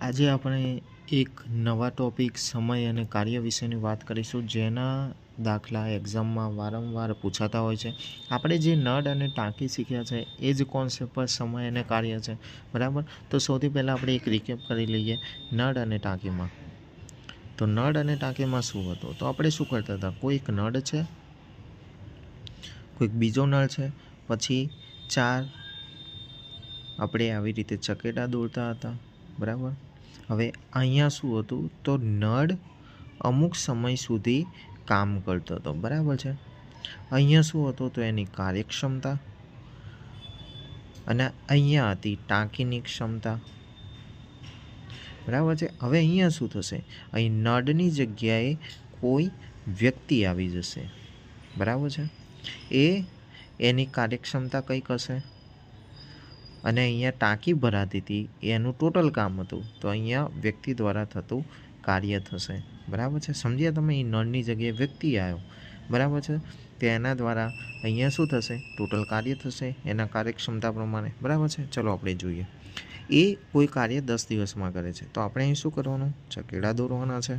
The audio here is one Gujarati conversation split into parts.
આજે આપણે એક નવા ટોપિક સમય અને કાર્ય વિશેની વાત કરીશું, જેના દાખલા એક્ઝામમાં વારંવાર પૂછાતા હોય છે. આપણે જે નળ અને ટાંકી શીખ્યા છે, એ જ કોન્સેપ્ટ પર સમય અને કાર્ય છે. બરાબર? તો સૌથી પહેલાં આપણે એક રિકેપ કરી લઈએ નળ અને ટાંકીમાં. તો નળ અને ટાંકીમાં શું હતું? તો આપણે શું કરતા હતા? કોઈક નળ છે, કોઈક બીજો નળ છે, પછી ચાર આપણે આવી રીતે ચકેટા દોરતા હતા. બરાબર? હવે અહીંયા શું હતું? તો નળ અમુક સમય સુધી કામ કરતો હતો. બરાબર છે? અહીંયા શું હતું? તો એની કાર્યક્ષમતા અને અહીંયા હતી ટાંકીની ક્ષમતા. બરાબર છે? હવે અહીંયા શું થશે? અહીં નળની જગ્યાએ કોઈ વ્યક્તિ આવી જશે. બરાબર છે? એ એની કાર્યક્ષમતા કંઈક હશે? અને અહીંયા ટાંકી ભરાતી હતી, એનું ટોટલ કામ હતું. તો અહીંયા વ્યક્તિ દ્વારા થતું કાર્ય થશે. બરાબર છે? સમજ્યા તમે? એ નળની જગ્યાએ વ્યક્તિ આવ્યો. બરાબર છે? તેના દ્વારા અહીંયા શું થશે? ટોટલ કાર્ય થશે એના કાર્યક્ષમતા પ્રમાણે. બરાબર છે? ચલો આપણે જોઈએ. એ કોઈ કાર્ય દસ દિવસમાં કરે છે. તો આપણે અહીં શું કરવાનું? ચકેડા દોરવાના છે.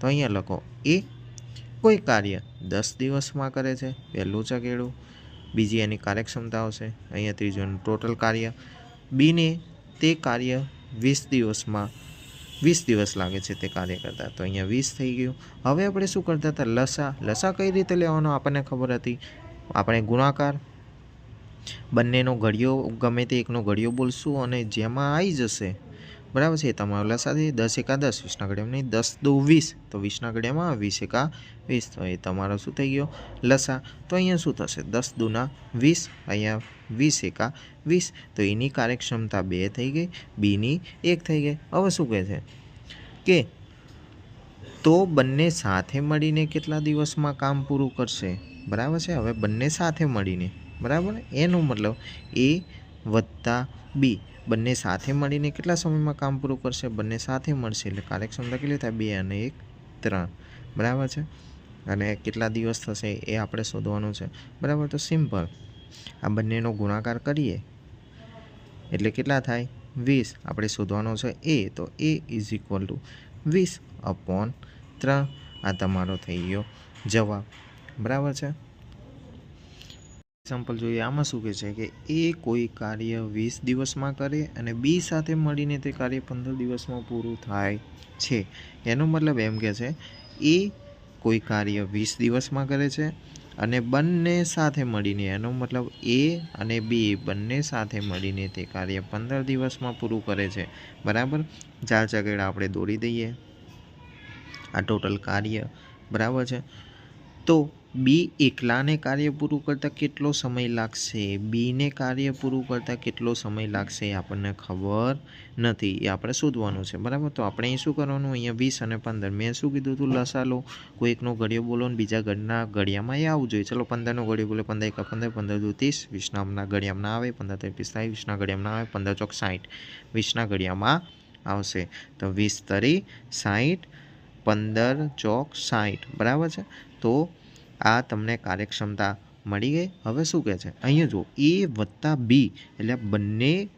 તો અહીંયા લખો, એ કોઈ કાર્ય દસ દિવસમાં કરે છે. પહેલું ચકેડું બીજી એની કાર્યક્ષમતા આવશે અહીંયા ત્રીજું ટોટલ કાર્ય. બીને તે કાર્ય વીસ દિવસમાં, વીસ દિવસ લાગે છે તે કાર્ય કરતાં. તો અહીંયા વીસ થઈ ગયું. હવે આપણે શું કરતા હતા? લસા. લસા કઈ રીતે લેવાનો આપણને ખબર હતી? આપણે ગુણાકાર. બંનેનો ઘડિયો, ગમે તે એકનો ઘડિયો બોલશું અને જેમાં આવી જશે બરાબર છે, તમારો લસાથી દસ એકા દસ વીસના ઘડિયામાં દસ દો વીસ. તો વીસના ઘડિયામાં વીસ એકા વીસ. તો એ તમારો શું થઈ ગયો? લસા તો અહીંયા શું થશે? દસ દુના વીસ, અહીંયા વીસ એકા વીસ. તો એની કાર્યક્ષમતા બે થઈ ગઈ, બીની એક થઈ ગઈ. હવે શું કહે છે? કે તો બંને સાથે મળીને કેટલા દિવસમાં કામ પૂરું કરશે? બરાબર છે? હવે બંને સાથે મળીને. બરાબર? એનો મતલબ એ વત્તા બી. બંને સાથે મળીને કેટલા સમયમાં કામ પૂરું કરશે? બંને સાથે મળશે એટલે કાર્યક્ષમતા કેટલી થાય? બે અને એક, ત્રણ. બરાબર છે? અને કેટલા દિવસ થશે એ આપણે શોધવાનું છે. બરાબર? તો સિમ્પલ. આ બંનેનો ગુણાકાર કરીએ. એટલે કેટલા થાય? વીસ. આપણે શોધવાનો છે એ. તો એ ઇઝ ઇક્વલ ટુ વીસ અપોન ત્રણ. આ તમારો થઈ ગયો જવાબ. બરાબર છે? એક્ઝામ્પલ જોઈએ, આમાં શું કહે છે કે એ કોઈ કાર્ય વીસ દિવસમાં કરે અને બી સાથે મળીને તે કાર્ય પંદર દિવસમાં પૂરું થાય છે. એનો મતલબ એમ કે છે, એ કોઈ કાર્ય વીસ દિવસમાં કરે છે અને બંને સાથે મળીને, એનો મતલબ એ અને બી બંને સાથે મળીને તે કાર્ય પંદર દિવસમાં પૂરું કરે છે. બરાબર? ચાર ચકેડા આપણે દોરી દઈએ. આ ટોટલ કાર્ય બરાબર છે. તો બી એકલાને કાર્ય પૂરું કરતાં કેટલો સમય લાગશે? બીને કાર્ય પૂરું કરતાં કેટલો સમય લાગશે આપણને ખબર નથી. એ આપણે શોધવાનું છે, બરાબર? તો આપણે અહીં શું કરવાનું? અહીંયા વીસ અને પંદર. મેં શું કીધું હતું લસા લો. કોઈ એકનો ઘડિયો બોલો ને બીજા ઘરના ઘડિયામાં એ આવવું જોઈએ. ચલો, પંદરનો ઘડિયો બોલે, પંદર એક પંદર પંદર દુ ત્રીસ. વીસના ઘડિયામાં આવે, પંદર ત્રીસ પિસ્તાલીસ વીસના ઘડિયામાં આવે, પંદર ચોક સાઠ વીસના ઘડિયામાં આવશે. તો વીસ તરી સાઠ પંદર ચોક સાઠ બરાબર છે? તો આ તમને કાર્યક્ષમતા મળી ગઈ? હવે શું કહે છે? અહીંયા જુઓ, એ વત્તા બી એટલે બંને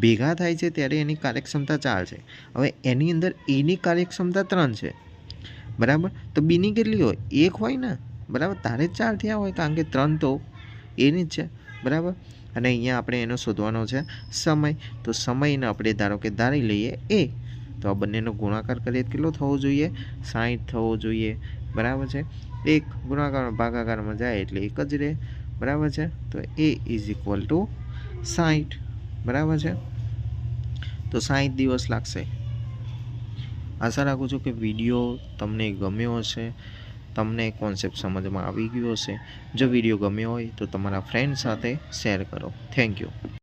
ભેગા થાય છે ત્યારે એની કાર્યક્ષમતા ચાર છે. હવે એની અંદર એની કાર્યક્ષમતા ત્રણ છે. બરાબર? તો બીની કેટલી હોય? એક હોય ને? બરાબર? તારે જ ચાર થયા હોય, કારણ કે ત્રણ તો એની જ છે. બરાબર? અને અહીંયા આપણે એનો શોધવાનો છે સમય. તો સમયને આપણે ધારો કે ધારી લઈએ એ તો આ બંનેનો ગુણાકાર કરીએ કેટલો થવો જોઈએ? સાઠ થવો જોઈએ. બરાબર છે? એક ગુણાકાર ભાગાકારમાં જાય એટલે એક જ રહે બરાબર છે? તો એ ઇઝ ઇક્વલ ટુ સાઠ બરાબર છે? તો સાઠ દિવસ લાગશે. આશા રાખું છું કે વીડિયો તમને ગમ્યો હશે, તમને કોન્સેપ્ટ સમજમાં આવી ગયો હશે. જો વીડિયો ગમ્યો હોય તો તમારા ફ્રેન્ડ સાથે શેર કરો. Thank you